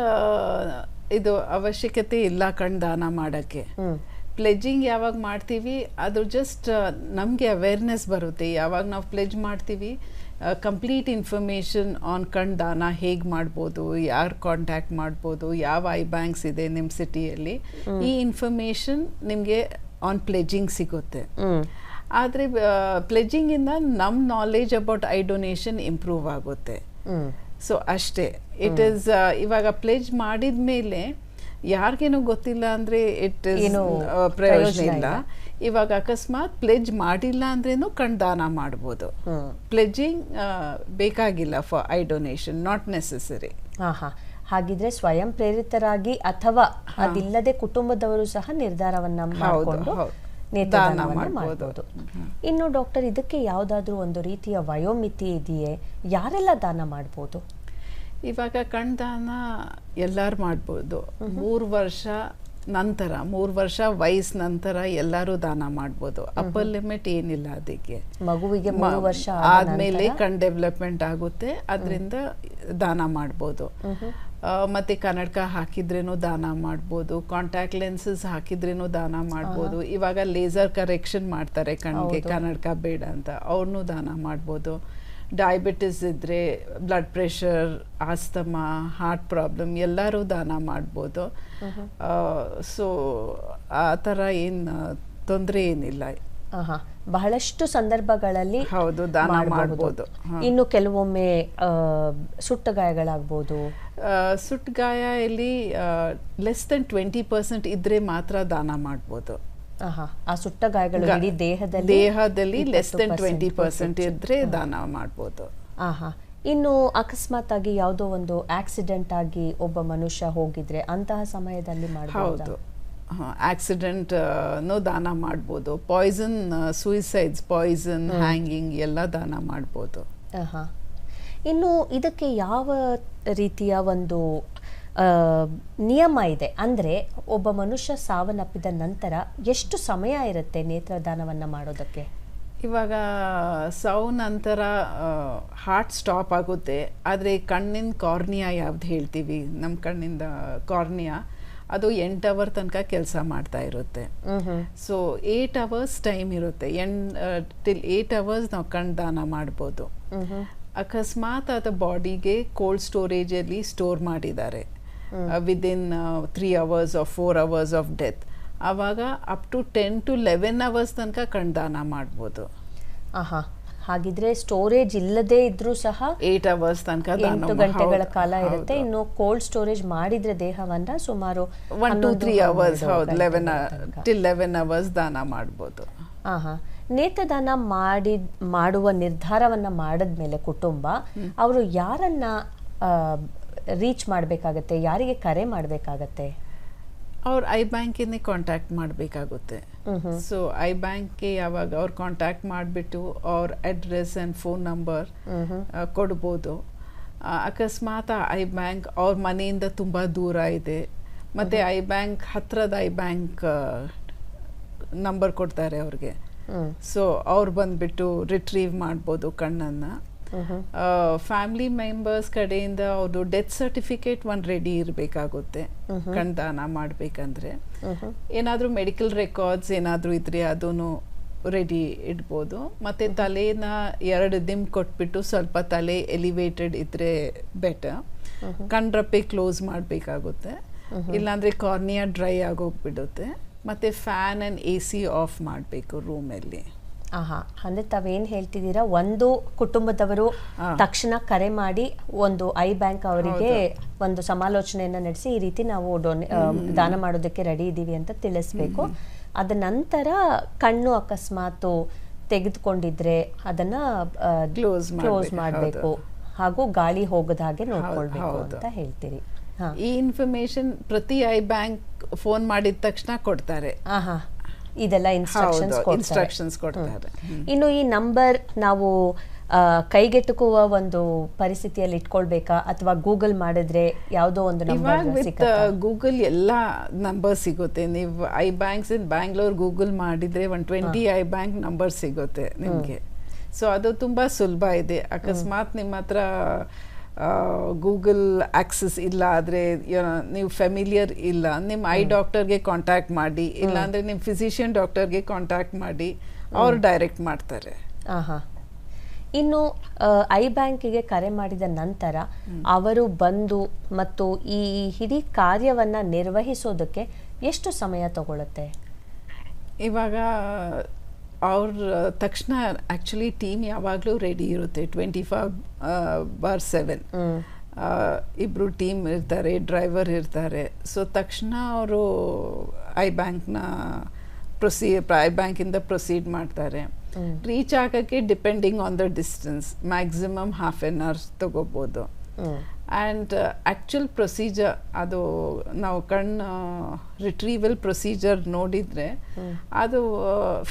ಇದು ಅವಶ್ಯಕತೆ ಇಲ್ಲ ಕಣ್ ದಾನ ಮಾಡೋಕ್ಕೆ. ಹ್ಮ್. ಪ್ಲೆಜಿಂಗ್ ಯಾವಾಗ ಮಾಡ್ತೀವಿ ಅದು ಜಸ್ಟ್ ನಮಗೆ ಅವೇರ್ನೆಸ್ ಬರುತ್ತೆ. ಯಾವಾಗ ನಾವು ಪ್ಲೆಜ್ ಮಾಡ್ತೀವಿ ಕಂಪ್ಲೀಟ್ ಇನ್ಫಾರ್ಮೇಷನ್ ಆನ್ ಕಣ್ ದಾನ ಹೇಗೆ ಮಾಡ್ಬೋದು ಯಾರು ಕಾಂಟ್ಯಾಕ್ಟ್ ಮಾಡ್ಬೋದು ಯಾವ ಐ ಬ್ಯಾಂಕ್ಸ್ ಇದೆ ನಿಮ್ಮ ಸಿಟಿಯಲ್ಲಿ ಈ ಇನ್ಫಾರ್ಮೇಷನ್ ನಿಮಗೆ ಆನ್ ಪ್ಲೆಜಿಂಗ್ ಸಿಗುತ್ತೆ. ಆದರೆ ಪ್ಲೆಜಿಂಗಿಂದ ನಮ್ಮ knowledge about eye donation improve ಆಗುತ್ತೆ. ಸೊ ಅಷ್ಟೇ. ಇಟ್ ಇಸ್ ಇವಾಗ ಪ್ಲೇಜ್ ಮಾಡಿದ ಮೇಲೆ ಯಾರಿಗೇನು ಗೊತ್ತಿಲ್ಲ ಅಂದ್ರೆ ಇಟ್ ಏನು ಪ್ರಯೋಜನ ಪ್ರಯೋಜನ ಇಲ್ಲ. ಇವಾಗ ಅಕಸ್ಮಾತ್ ಪ್ಲೆಜ್ ಮಾಡಿಲ್ಲ ಅಂದ್ರೇನು ಕಣ್ದಾನ ಮಾಡ್ಬೋದು. ಪ್ಲೇಜಿಂಗ್ ಪ್ಲೆಜಿಂಗ್ ಬೇಕಾಗಿಲ್ಲ for eye donation not necessary ಹಾಗಿದ್ರೆ ಸ್ವಯಂ ಪ್ರೇರಿತರಾಗಿ ಅಥವಾ ಅದಿಲ್ಲದೆ ಕುಟುಂಬದವರು ಸಹ ನಿರ್ಧಾರವನ್ನ ಮಾಡಿಕೊಂಡು. ಮಾಡಬಹುದು ಇನ್ನು ಡಾಕ್ಟರ್ ಇದಕ್ಕೆ ಯಾವ್ದಾದ್ರೂ ಒಂದು ರೀತಿಯ ವಯೋಮಿತಿ ಇದೆಯೇ? ಯಾರೆಲ್ಲ ದಾನ ಮಾಡಬಹುದು ಇವಾಗ ಕಣ್ದಾನ ಎಲ್ಲರೂ ಮಾಡ್ಬೋದು. ಮೂರು ವರ್ಷ ನಂತರ ಮೂರು ವರ್ಷ ವಯಸ್ಸು ನಂತರ ಎಲ್ಲರೂ ದಾನ ಮಾಡ್ಬೋದು. ಅಪ್ಪರ್ ಲಿಮಿಟ್ ಏನಿಲ್ಲ ಅದಕ್ಕೆ. ಮಗುವಿಗೆ ವರ್ಷ ಆದ ಆದ್ಮೇಲೆ? ಕಣ್ ಡೆವಲಪ್ಮೆಂಟ್ ಆಗುತ್ತೆ ಅದರಿಂದ ದಾನ ಮಾಡ್ಬೋದು. ಮತ್ತೆ ಕನ್ನಡಕ ಹಾಕಿದ್ರೇನು ದಾನ ಮಾಡ್ಬೋದು ಕಾಂಟ್ಯಾಕ್ಟ್ ಲೆನ್ಸಸ್ ಹಾಕಿದ್ರೇನು ದಾನ ಮಾಡ್ಬೋದು. ಇವಾಗ ಲೇಸರ್ ಕರೆಕ್ಷನ್ ಮಾಡ್ತಾರೆ ಕಣ್ಗೆ ಕನ್ನಡಕ ಬೇಡ ಅಂತ. ಅವ್ರನ್ನೂ ದಾನ ಮಾಡ್ಬೋದು. ಡಯಾಬಿಟಿಸ್ ಇದ್ದರೆ blood pressure asthma heart problem ಎಲ್ಲರೂ ದಾನ ಮಾಡ್ಬೋದು ಸೊ ಆ ಥರ ಏನು ತೊಂದರೆ ಏನಿಲ್ಲ. ಬಹಳಷ್ಟು ಸಂದರ್ಭಗಳಲ್ಲಿ ಹೌದು, ದಾನ ಮಾಡಬಹುದು ಮಾಡ್ಬೋದು. ಇನ್ನು ಕೆಲವೊಮ್ಮೆ ಸುಟ್ಟ ಗಾಯಗಳಾಗ್ಬೋದು ಸುಟ್ಟ ಗಾಯ ಇಲ್ಲಿ ಲೆಸ್ ದೆನ್ ಟ್ವೆಂಟಿ ಪರ್ಸೆಂಟ್ ಇದ್ರೆ ಮಾತ್ರ ದಾನ ಮಾಡ್ಬೋದು. ಆ ಸುಟ್ಟ ಗಾಯಗಳು ಇಡೀ ದೇಹದಲ್ಲಿ ದೇಹದಲ್ಲಿ ಲೆಸ್ ದೆನ್ 20% ಟ್ವೆಂಟಿ ಪರ್ಸೆಂಟ್. ಇದ್ರೆ ದಾನ ಮಾಡ್ಬೋದು. ಆಹಾ ಇನ್ನು ಅಕಸ್ಮಾತ್ ಆಗಿ ಯಾವುದೋ ಒಂದು ಆಕ್ಸಿಡೆಂಟ್ ಆಗಿ ಒಬ್ಬ ಮನುಷ್ಯ ಹೋಗಿದ್ರೆ ಅಂತಹ ಸಮಯದಲ್ಲಿ ಮಾಡಬಹುದು ಹೌದು. ಆಕ್ಸಿಡೆಂಟ್ ನೋ ದಾನ ಮಾಡ್ಬೋದು. ಪಾಯ್ಸನ್ ಸೂಯಿಸೈಡ್ಸ್ ಪಾಯ್ಸನ್ ಹ್ಯಾಂಗಿಂಗ್ ಎಲ್ಲ ದಾನ ಮಾಡ್ಬೋದು. ಆಹಾ. ಇನ್ನು ಇದಕ್ಕೆ ಯಾವ ರೀತಿಯ ಒಂದು ನಿಯಮ ಇದೆ. ಅಂದರೆ ಒಬ್ಬ ಮನುಷ್ಯ ಸಾವನ್ನಪ್ಪಿದ ನಂತರ ಎಷ್ಟು ಸಮಯ ಇರುತ್ತೆ ನೇತ್ರದಾನವನ್ನು ಮಾಡೋದಕ್ಕೆ? ಇವಾಗ ಸಾವು ನಂತರ ಹಾರ್ಟ್ ಸ್ಟಾಪ್ ಆಗುತ್ತೆ. ಆದರೆ ಕಣ್ಣಿನ ಕಾರ್ನಿಯಾ ಯಾವ್ದು ಹೇಳ್ತೀವಿ? ನಮ್ಮ ಕಣ್ಣಿಂದ ಕಾರ್ನಿಯಾ ಅದು ಎಂಟು ಅವರ್ ತನಕ ಕೆಲಸ ಮಾಡ್ತಾ ಇರುತ್ತೆ. ಸೊ ಏಟ್ ಅವರ್ಸ್ ಟೈಮ್ ಇರುತ್ತೆ. ಎನ್ ಟಿಲ್ ಏಟ್ ಅವರ್ಸ್ ನಾವು ಕಣ್ ದಾನ ಮಾಡ್ಬೋದು. ಅಕಸ್ಮಾತ್ ಅದು ಬಾಡಿಗೆ ಕೋಲ್ಡ್ ಸ್ಟೋರೇಜಲ್ಲಿ ಸ್ಟೋರ್ ಮಾಡಿದ್ದಾರೆ. Within three hours of four hours of death ಆವಾಗ up to ten to eleven hours ತನಕ ಕಣ್ದಾನ ಮಾಡ್ಬೋದು. ಆಹಾ ಹಾಗಿದ್ರೆ ಸ್ಟೋರೇಜ್ ಇಲ್ಲದೆ ಇದ್ರೂ ಸಹ ಏಟ್ ಅವರ್ಸ್ ತನಕ ಎಂಟು ಗಂಟೆಗಳ ಕಾಲ ಇರುತ್ತೆ. ಇನ್ನು ಕೋಲ್ಡ್ ಸ್ಟೋರೇಜ್ ಮಾಡಿದ್ರೆ ದೇಹವನ್ನ ಸುಮಾರು ಒನ್ ಟು ತ್ರೀ ಅವರ್ಸ್ ಹೌದು ಲೆವೆನ್ ಟಿಲ್ ಲೆವೆನ್ ಅವರ್ಸ್ ದಾನ ಮಾಡ್ಬೋದು. ಆಹಾ ನೇತ್ರದಾನ ಮಾಡಿ ಮಾಡುವ ನಿರ್ಧಾರವನ್ನ ಮಾಡಿದ್ಮೇಲೆ ಕುಟುಂಬ ಅವರು ಯಾರನ್ನ ರೀಚ್ ಮಾಡಬೇಕಾಗತ್ತೆ ಯಾರಿಗೆ ಕರೆ ಮಾಡಬೇಕಾಗತ್ತೆ? ಅವ್ರು ಐ ಬ್ಯಾಂಕಿನೇ ಕಾಂಟ್ಯಾಕ್ಟ್ ಮಾಡಬೇಕಾಗುತ್ತೆ. ಸೊ ಐ ಬ್ಯಾಂಕ್ಗೆ ಯಾವಾಗ ಅವ್ರು ಕಾಂಟ್ಯಾಕ್ಟ್ ಮಾಡಿಬಿಟ್ಟು ಅವ್ರ ಅಡ್ರೆಸ್ ಆ್ಯಂಡ್ ಫೋನ್ ನಂಬರ್ ಕೊಡ್ಬೋದು. ಅಕಸ್ಮಾತ್ ಐ ಬ್ಯಾಂಕ್ ಅವ್ರ ಮನೆಯಿಂದ ತುಂಬ ದೂರ ಇದೆ. ಮತ್ತು ಐ ಬ್ಯಾಂಕ್ ಹತ್ರದ ಐ ಬ್ಯಾಂಕ್ ನಂಬರ್ ಕೊಡ್ತಾರೆ ಅವ್ರಿಗೆ. ಸೊ ಅವ್ರು ಬಂದುಬಿಟ್ಟು ರಿಟ್ರೀವ್ ಮಾಡ್ಬೋದು ಕಣ್ಣನ್ನು. ಫ್ಯಾಮಿಲಿ ಮೆಂಬರ್ಸ್ ಕಡೆಯಿಂದ ಅವರು ಡೆತ್ ಸರ್ಟಿಫಿಕೇಟ್ ಒಂದು ರೆಡಿ ಇರಬೇಕಾಗುತ್ತೆ. ಕಣ್ದಾನ ಮಾಡಬೇಕಂದ್ರೆ. ಏನಾದರೂ ಮೆಡಿಕಲ್ ರೆಕಾರ್ಡ್ಸ್ ಏನಾದರೂ ಇದ್ರೆ ಅದೂ ರೆಡಿ ಇಡ್ಬೋದು. ಮತ್ತು ತಲೆನ ಎರಡು ದಿಮ್ ಕೊಟ್ಬಿಟ್ಟು ಸ್ವಲ್ಪ ತಲೆ ಎಲಿವೇಟೆಡ್ ಇದ್ರೆ ಬೆಟರ್ ಕಣ್ರಪ್ಪೆ ಕ್ಲೋಸ್ ಮಾಡಬೇಕಾಗುತ್ತೆ. ಇಲ್ಲಾಂದರೆ ಕಾರ್ನಿಯಾ ಡ್ರೈ ಆಗೋಗ್ಬಿಡುತ್ತೆ. ಮತ್ತು fan and A C off ಮಾಡಬೇಕು ರೂಮಲ್ಲಿ ಅಂದ್ರೆ ತಾವೇನ್ ಹೇಳ್ತಿದ್ದೀರಾ? ಒಂದು ಕುಟುಂಬದವರು ತಕ್ಷಣ ಕರೆ ಮಾಡಿ ಒಂದು ಐ ಬ್ಯಾಂಕ್ ಅವರಿಗೆ ಒಂದು ಸಮಾಲೋಚನೆಯನ್ನ ನಡೆಸಿ ಈ ರೀತಿ ನಾವು ಡೊನೆ ದಾನ ಮಾಡೋದಕ್ಕೆ ರೆಡಿ ಇದ್ದೀವಿ ಅಂತ ತಿಳಿಸ್ಬೇಕು. ಅದ ನಂತರ ಕಣ್ಣು ಅಕಸ್ಮಾತ್ ತೆಗೆದುಕೊಂಡಿದ್ರೆ ಅದನ್ನ Close ಕ್ಲೋಸ್ ಮಾಡ್ಬೇಕು, ಹಾಗೂ ಗಾಳಿ ಹೋಗದ ಹಾಗೆ ನೋಡ್ಕೊಳ್ಬೇಕು ಅಂತ ಹೇಳ್ತೀರಿ. ಈ ಇನ್ಫಾರ್ಮೇಶನ್ ಪ್ರತಿ ಐ ಬ್ಯಾಂಕ್ ಫೋನ್ ಮಾಡಿದ ತಕ್ಷಣ ಕೊಡ್ತಾರೆ. ಆಹಾ. ಇದೆಲ್ಲ ಇನ್ಸ್ಟ್ರಕ್ಷನ್ಸ್ ಇನ್ಸ್ಟ್ರಕ್ಷನ್ಸ್ ಕೊಡ್ತಾರೆ. ಇನ್ನು ಈ ನಂಬರ್ ನಾವು ಕೈಗೆಟುಕುವ ಒಂದು ಪರಿಸ್ಥಿತಿಯಲ್ಲಿ ಇಟ್ಕೊಳ್ಬೇಕಾ? ಅಥವಾ ಗೂಗಲ್ ಮಾಡಿದ್ರೆ ಯಾವುದೋ ಒಂದು ನಂಬರ್ ಗೂಗಲ್ ಎಲ್ಲ ನಂಬರ್ ಸಿಗುತ್ತೆ. ನೀವು eye banks in Bangalore Google ಮಾಡಿದ್ರೆ one twenty eye bank number ಸಿಗುತ್ತೆ ನಿಮಗೆ. ಸೊ ಅದು ತುಂಬ ಸುಲಭ ಇದೆ. ಅಕಸ್ಮಾತ್ ನಿಮ್ಮ ಹತ್ರ ಗೂಗಲ್ ಆಕ್ಸಸ್ ಇಲ್ಲ ಆದರೆ ನೀವು ಫೆಮಿಲಿಯರ್ ಇಲ್ಲ ನಿಮ್ಮ ಐ ಡಾಕ್ಟರ್ಗೆ ಕಾಂಟ್ಯಾಕ್ಟ್ ಮಾಡಿ ಇಲ್ಲಾಂದರೆ ನಿಮ್ಮ ಫಿಸಿಷಿಯನ್ ಡಾಕ್ಟರ್ಗೆ ಕಾಂಟ್ಯಾಕ್ಟ್ ಮಾಡಿ ಅವ್ರು ಡೈರೆಕ್ಟ್ ಮಾಡ್ತಾರೆ. ಇನ್ನು ಐ ಬ್ಯಾಂಕಿಗೆ ಕರೆ ಮಾಡಿದ ನಂತರ ಅವರು ಬಂದು ಮತ್ತು ಈ ಇಡೀ ಕಾರ್ಯವನ್ನು ನಿರ್ವಹಿಸೋದಕ್ಕೆ ಎಷ್ಟು ಸಮಯ ತಗೊಳುತ್ತೆ? ಇವಾಗ ಅವ್ರ ತಕ್ಷಣ ಆ್ಯಕ್ಚುಲಿ ಟೀಮ್ ಯಾವಾಗಲೂ ರೆಡಿ ಇರುತ್ತೆ. ಟ್ವೆಂಟಿ ಫೈವ್ ಬಾರ್ ಸೆವೆನ್ ಇಬ್ಬರು ಟೀಮ್ ಇರ್ತಾರೆ ಡ್ರೈವರ್ ಇರ್ತಾರೆ. ಸೊ ತಕ್ಷಣ ಅವರು ಐ ಬ್ಯಾಂಕ್ನ ಪ್ರೊಸೀ ಐ ಬ್ಯಾಂಕಿಂದ ಪ್ರೊಸೀಡ್ ಮಾಡ್ತಾರೆ. ರೀಚ್ ಆಗೋಕ್ಕೆ depending on the distance maximum half an hours ತಗೋಬೋದು. ಆ್ಯಂಡ್ ಆ್ಯಕ್ಚುಲ್ ಪ್ರೊಸೀಜರ್ ಅದು ನಾವು ಕಣ್ಣು ರಿಟ್ರೀವಲ್ ಪ್ರೊಸೀಜರ್ ನೋಡಿದರೆ ಅದು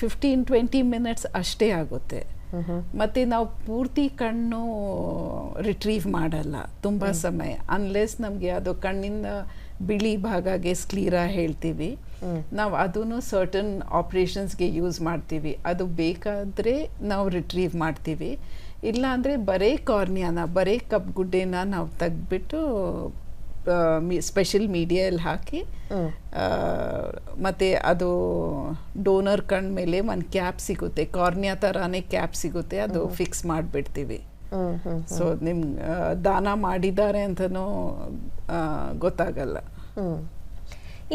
ಫಿಫ್ಟೀನ್ ಟ್ವೆಂಟಿ ಮಿನಿಟ್ಸ್ ಅಷ್ಟೇ ಆಗುತ್ತೆ. ಮತ್ತು ನಾವು ಪೂರ್ತಿ ಕಣ್ಣು ರಿಟ್ರೀವ್ ಮಾಡಲ್ಲ ತುಂಬ ಸಮಯ. ಅನ್ಲೆಸ್ ನಮಗೆ ಅದು ಕಣ್ಣಿಂದ ಬಿಳಿ ಭಾಗಗೆ ಸ್ಕ್ಲೀರಾ ಹೇಳ್ತೀವಿ. ನಾವು ಅದನ್ನು ಸರ್ಟನ್ ಆಪ್ರೇಷನ್ಸ್ಗೆ ಯೂಸ್ ಮಾಡ್ತೀವಿ. ಅದು ಬೇಕಾದರೆ ನಾವು ರಿಟ್ರೀವ್ ಮಾಡ್ತೀವಿ. ಇಲ್ಲ ಅಂದರೆ ಬರೀ ಕಾರ್ನಿಯಾನ ಬರೀ ಕಬ್ಗುಡ್ಡೆನ ನಾವು ತೆಗ್ದ್ಬಿಟ್ಟು ಸ್ಪೆಷಲ್ ಮೀಡಿಯಲ್ಲಿ ಹಾಕಿ ಮತ್ತು ಅದು ಡೋನರ್ ಕಣ್ ಮೇಲೆ ಒಂದು ಕ್ಯಾಪ್ ಸಿಗುತ್ತೆ. ಕಾರ್ನಿಯಾ ಥರನೇ ಕ್ಯಾಪ್ ಸಿಗುತ್ತೆ. ಅದು ಫಿಕ್ಸ್ ಮಾಡಿಬಿಡ್ತೀವಿ. ಸೊ ನಿಮ್ ದಾನ ಮಾಡಿದ್ದಾರೆ ಅಂತನೂ ಗೊತ್ತಾಗಲ್ಲ.